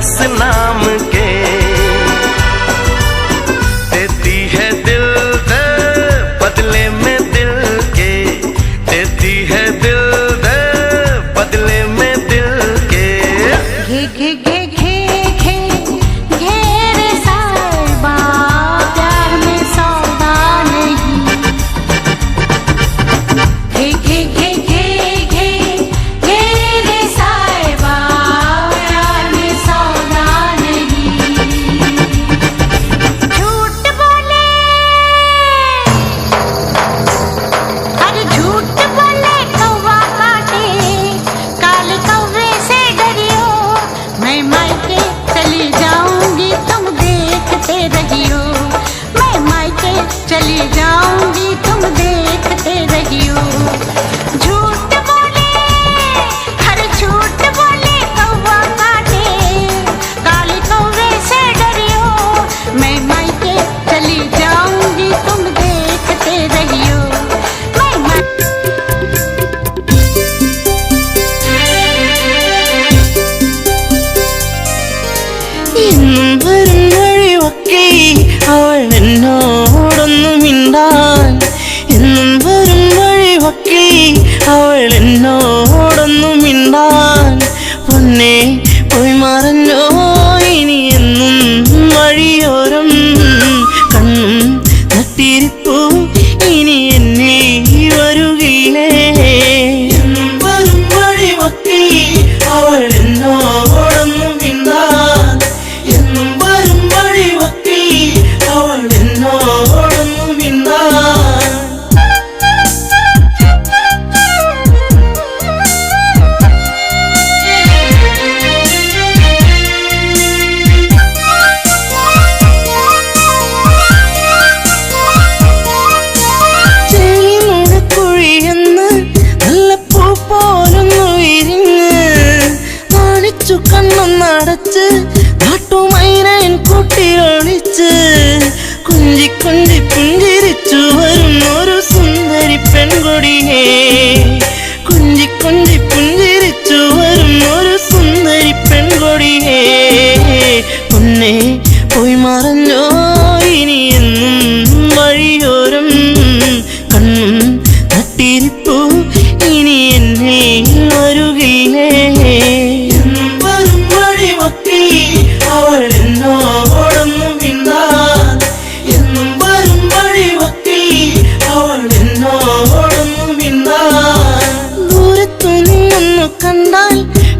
बस नाम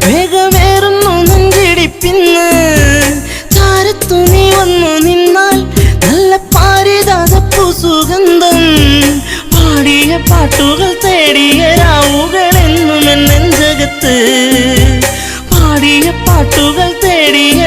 വേഗമേറുന്നു നെഞ്ചിടിപ്പിന്ന് താരത്തു വന്നു നിന്നാൽ നല്ല പാരിതാസപ്പൂ സുഗന്ധം പാടിയ പാട്ടുകൾ തേടിയ രാവുകൾ എന്നും എൻ നെഞ്ചകത്ത് പാടിയ പാട്ടുകൾ തേടിയ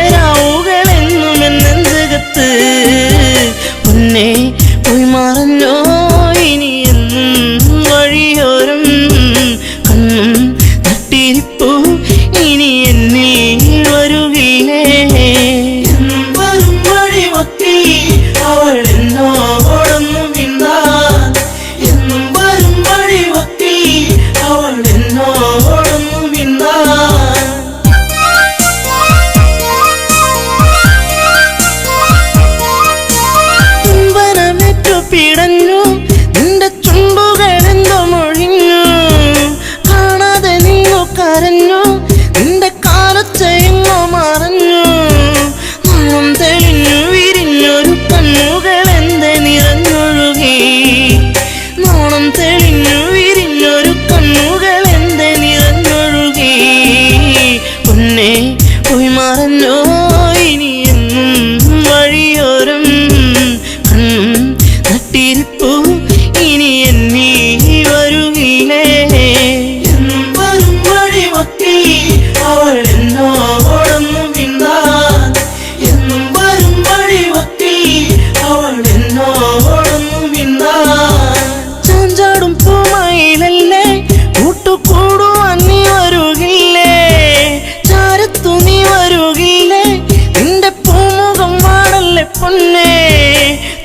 பொன்னே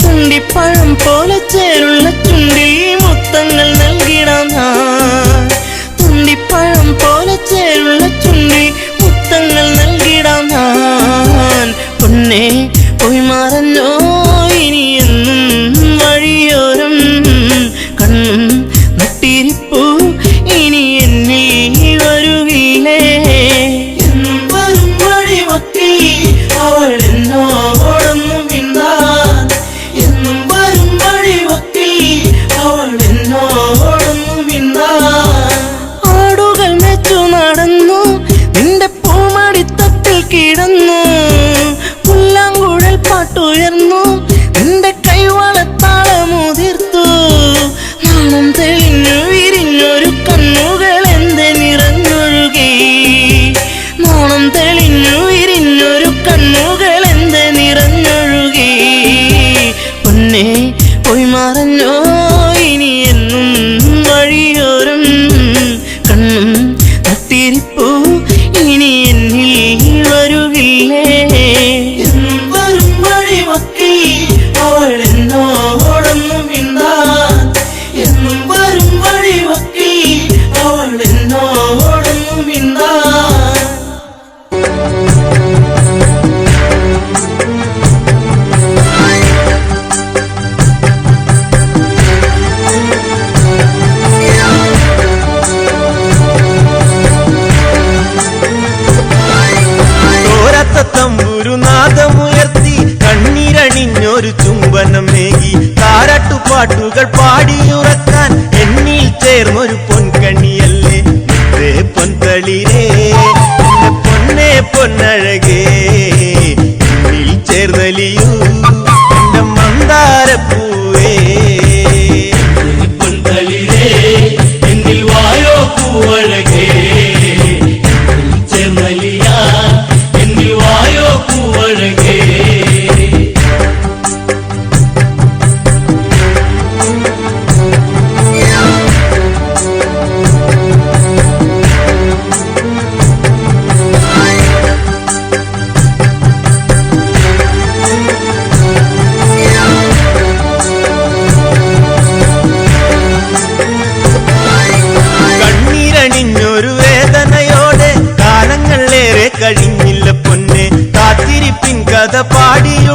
துண்டிப்பழம் போல சேருள்ள another know. கதை பாடிய